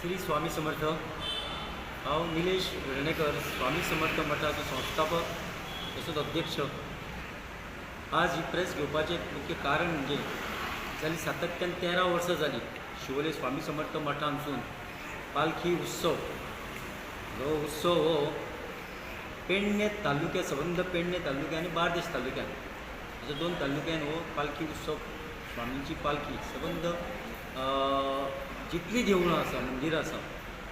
श्री स्वामी समर्थ. हांव निलेश वेर्णेकर स्वामी समर्थ मठाचो संस्थापक तसोच अध्यक्ष. आज ही प्रेस घेवपाचें मुख्य कारण म्हणजे जाली सातत्यान तेरा वर्सां जालीं शिवोले स्वामी समर्थ मठानसून पालखी उत्सव. हो उत्सव हो पेडणे तालुक्या सबंद पेडणे तालुक्या आनी बार्देश तालुक्यान अशा दोन तालुक्यान हो पालखी उत्सव स्वामींची पालखी सबंद जितलीं देवळां आसा मंदिरां आसा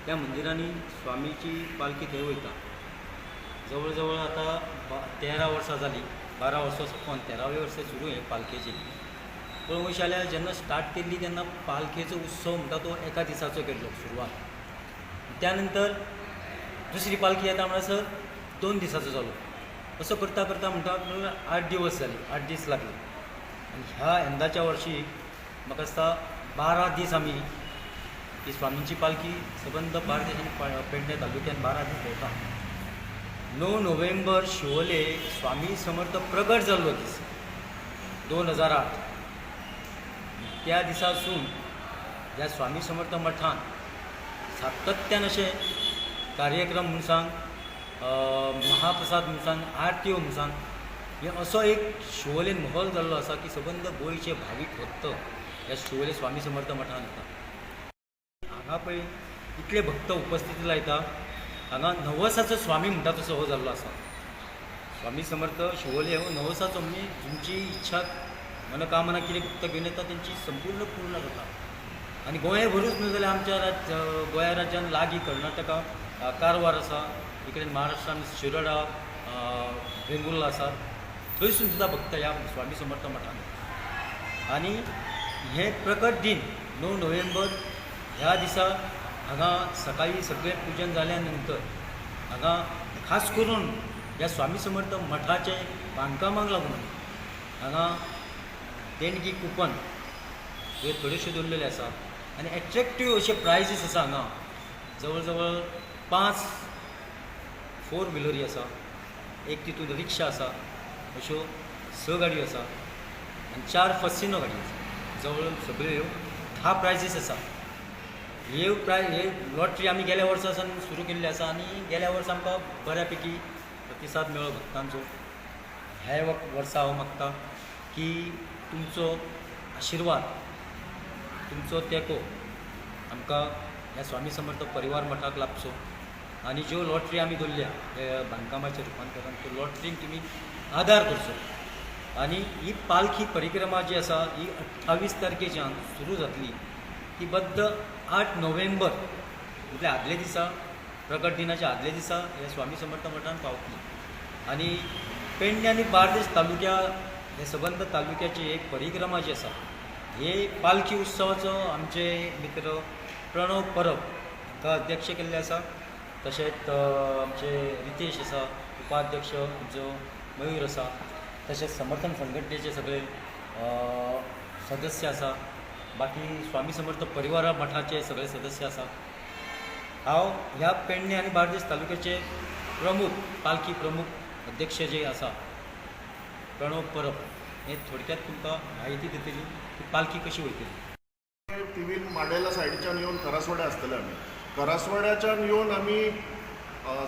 त्या मंदिरांनी स्वामीची पालखी थंय वयता जवळ जवळ आता बा तेरा वर्सां जालीं बारा वर्सां सोंपोन तेरावें वर्सा सुरू हे पालखेची. पूण वयशें जाल्यार जेन्ना स्टार्ट केल्ली तेन्ना पालखेचो उत्सव म्हणटा तो एका दिसाचो केल्लो सुरवात. त्या नंतर दुसरी पालखी येता म्हणसर दोन दिसाचो जालो असो करता करता म्हणटा आठ दिवस जाले आठ दीस लागले. आनी ह्या यंदाच्या वर्शी म्हाका दिसता बारा दीस आमी ही स्वामींची पालखी सबंद बार्देश आनी पा- पेडणे तालुक्यान बारा दीस भोंवता णव नोव्हेंबर शिवोले स्वामी समर्थ प्रगट जाल्लो दीस दोन हजार आठ. त्या दिसासून ह्या स्वामी समर्थ मठान सातत्यान अशे कार्यक्रम म्हणसांग महाप्रसाद म्हणून सांग आरत्यो म्हणून सांग हे असो एक शिवोलेन महोल जाल्लो आसा की सबंद गोंयचे भावीक भक्त ह्या शिवोले स्वामी समर्थ मठान येता हांगा पळय इतले भक्त उपस्थिती लायता हांगा नवसाचो स्वामी म्हणटा तसो हो जाल्लो आसा स्वामी समर्थ शिवोले हो नवसाचो म्हणजे तुमची इच्छा मनोकामना कितें भक्त घेवन येता तेंची संपूर्ण पूर्ण जाता आनी गोंयभरूच न्हू जाल्यार आमच्या राज गोंया राज्यान लागीं कर्नाटका कारवार आसा इकडेन महाराष्ट्रान शिरोडा वेंगुर्ला आसा थंयसून सुद्दां भक्त ह्या स्वामी समर्थ मठान आनी हे प्रकट दिन णव नोव्हेंबर ह्या दिसा हांगा सकाळी सगळें पुजन जाल्या नंतर हांगा खास करून ह्या स्वामी समर्थ मठाचे बांदकामाक लागून हांगा देणगी कुपन हे थोडेशे दवरलेले आसा. आनी एट्रॅक्टीव अशे प्रायजीस आसा हांगा. जवळ जवळ पांच फोर व्हिलरी आसा. एक तितून रिक्षा आसा अश्यो स गाडयो आसा. आनी चार फसिनो गाडयो आसा. जवळ सगळ्यो ह्यो धा प्रायजीस आसा. हे प्राय हे लॉटरी आमी गेल्या वर्सासान सुरू केल्ली आसा आनी गेल्या वर्सा आमकां बऱ्यापैकी प्रतिसाद मेळ्ळो भक्तांचो. हे वर्सा हांव हो मागता की तुमचो आशिर्वाद तुमचो तेंको आमकां ह्या स्वामी समर्थ परिवार मठाक लाभचो. आनी ज्यो लॉटरी आमी दवरल्या हे बांदकामाच्या रुपांतरान त्यो लॉटरीक तुमी आदार करचो आनी ही पालखी परिक्रमा जी आसा ही अठ्ठावीस तारखेच्यान सुरू जातली ती बद्द आठ नोव्हेंबर म्हटल्या आदले दिसा प्रकट दिनाच्या आदले दिसा हे स्वामी समर्थ मठान पावतली. आनी पेडणे आनी बार्देश तालुक्या हे सबंद तालुक्याची एक परिक्रमा जी आसा हे पालखी उत्सवाचो आमचे मित्र प्रणव परब हांकां अध्यक्ष केल्ले आसा. तशेंच आमचे रितेश आसा उपाध्यक्ष आमचो मयूर आसा. तशेंच समर्थन संघटनेचे सगळे सदस्य आसा. बाकी स्वामी समर्थ परिवारा मठाचे सगळे सदस्य आसा हांव ह्या पेडणे आनी बार्देस तालुक्याचे प्रमुख पालखी प्रमुख अध्यक्ष जे आसा प्रणव परब हे थोडक्यात तुमकां म्हायती दितली की पालखी कशी वयतली टी माडेला सायडीच्यान येवन करासवाड्या आसतले आमी करासवाड्याच्यान येवन आमी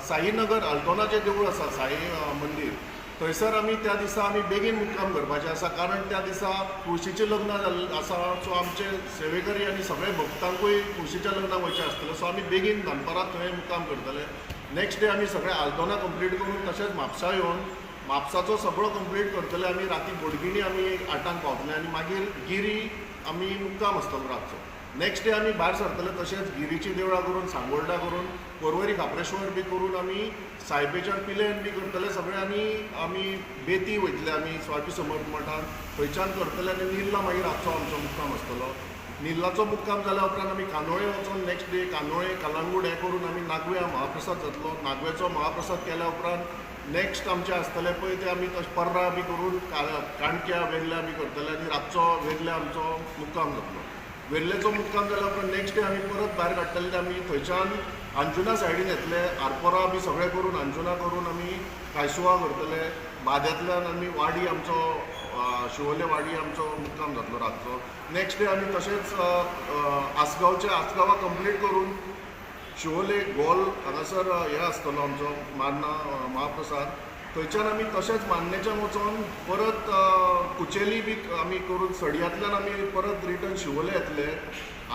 साईनगर आल्तोनाचें देवूळ आसा साई मंदीर. थंयसर आमी त्या दिसा आमी बेगीन मुक्काम करपाचें आसा कारण त्या दिसा तुळशीचें लग्न जाल्लें आसा सो आमचे सेवेकरी आनी सगळे भक्तांकूय तुळशीच्या लग्नाक वयचें आसतलें सो आमी बेगीन दनपारां थंय मुक्काम करतले. नेक्स्ट डे आमी सगळे आल्तोना कंप्लीट करून तशेंच म्हापसा येवन म्हापसाचो सगळो कंप्लीट करतले. आमी राती बोडगिणी आमी आठांक पावतले आनी मागीर गिरी आमी मुक्काम आसतलो रातचो. नेक्स्ट डे आमी भायर सरतले तशेंच गिरीची देवळां करून सांगोर्डा करून पर्वरी खापरेश्वर बी करून आमी सायबेच्यान पिलेन बी करतले सगळे आनी आमी बेती वयतले आमी स्वामी समर्थ मठान थंयच्यान करतले आनी निरला मागीर रातचो आमचो मुक्काम आसतलो निल्लाचो मुक्काम जाल्या उपरांत आमी कांदोळे वचून नेक्स्ट डे कांदोळे कलंगूट हें करून आमी नागव्या महाप्रसाद जातलो. नागवेचो महाप्रसाद केल्या उपरांत नेक्स्ट आमचे आसतलें पळय ते आमी तशें पर्रा बी करून काणक्या वेर्ल्या बी करतले आनी रातचो वेर्ल्या आमचो मुक्काम जातलो. वेल्लेचो मुक्काम जाल्या उपरांत नेक्स्ट डे आमी परत भायर काडटले आमी थंयच्यान अंजुना सायडीन येतले. आरपोरा बी सगळें करून अंजुना करून आमी कांयसुवा करतले. बाद्यांतल्यान आमी वाडी आमचो शिवोले वाडी आमचो मुक्काम जातलो रातचो. नेक्स्ट डे आमी तशेंच आसगांवचे आसगांवा कंप्लीट करून शिवोले गोल हांगासर हे आसतलो आमचो मान्ना महाप्रसाद. थंयच्यान आमी तशेंच मान्नेच्यान वचोन परत कुचेली बी आमी करून सडयांतल्यान आमी परत रिटर्न शिवोले येतले.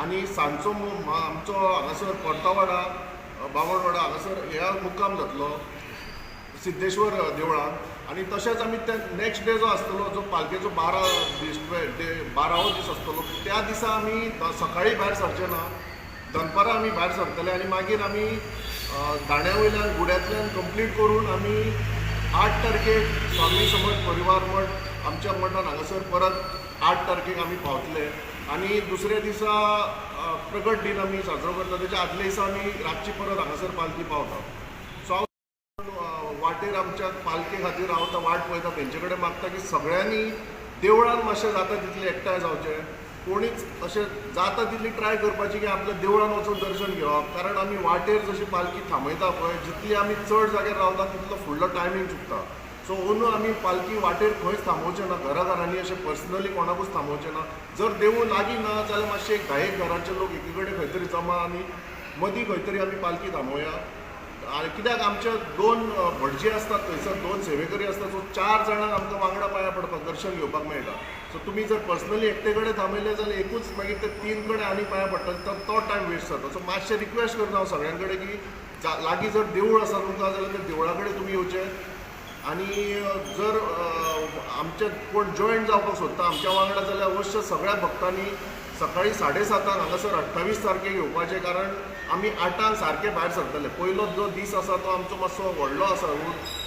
आनी सांजचो आमचो हांगासर पर्तावाडा अ, हांगासर ह्या मुक्काम जातलो. सिद्धेश्वर देवळान. आनी तशेंच आमी ते नेक्स्ट डे जो आसतलो जो पालखेचो बारा दीस डे बारावो दीस आसतलो त्या दिसा आमी सकाळीं भायर सरचे ना दनपरां आमी भायर सरतले आनी मागीर आमी अ, दाण्या वयल्यान गुड्यांतल्यान कंप्लीट करून आमी आठ तारखेक स्वामी समर्थ परिवार मठ आमच्या मठान हांगासर परत आठ तारखेक आमी पावतले. आनी दुसऱ्या दिसा प्रगट दिन आमी साजरो करता. तेच्या आदल्या दिसा आमी रातची परत हांगासर पालखी पावता. सो हांव वाटेर आमच्या पालखे खातीर हांव आतां वाट पळयता. तेंचे कडेन मागता की सगळ्यांनी देवळान मातशें जाता तितलें एकठांय जावचें. कोणीच अशें जाता तितली ट्राय करपाची की आपल्या देवळान वचून दर्शन घेवप कारण आमी वाटेर जशी पालखी थांबयता पळय जितली आमी चड जाग्यार रावता तितलो फुडलो टायमींग चुकता. सो अंदू आमी पालखी वाटेर खंयच थांबोवचें ना घरा घरांनी अशें पर्सनली कोणाकूच थांबोवचें ना. जर देवूळ लागीं ना जाल्यार मातशे एक धा एक घरांचे लोक एकी कडेन खंय तरी जमा आनी मदीं खंय तरी आमी पालखी थांबोवया. कित्याक आमचे दोन भटजी आसतात थंयसर दोन सेवेकरी आसतात सो चार जाणांक आमकां वांगडा पांया पडपाक दर्शन घेवपाक मेळटा. सो तुमी जर पर्सनली एकटे कडेन थांबयले जाल्यार एकूच मागीर ते तीन कडेन आनी पांया पडटले तर तो टायम वेस्ट जाता. सो मातशें रिक्वेस्ट करता हांव सगळ्यां कडेन की लागीं जर देवूळ आसा तुमकां जाल्यार त्या देवळा कडेन तुमी येवचें. आनी जर आमचे कोण जॉयन जावपाक सोदता आमच्या वांगडा जाल्यार अवश्य सगळ्या भक्तांनी सकाळी साडेसातांक हांगासर अठ्ठावीस तारखेक येवपाचें कारण आमी आठांक सारके भायर सरतले पयलो जो दीस आसा तो आमचो मातसो व्हडलो आसा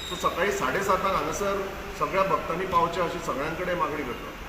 सो सकाळी साडेसातांक हांगासर सगळ्या भक्तांनी पावचे अशी सगळ्यां कडेन मागणी करता.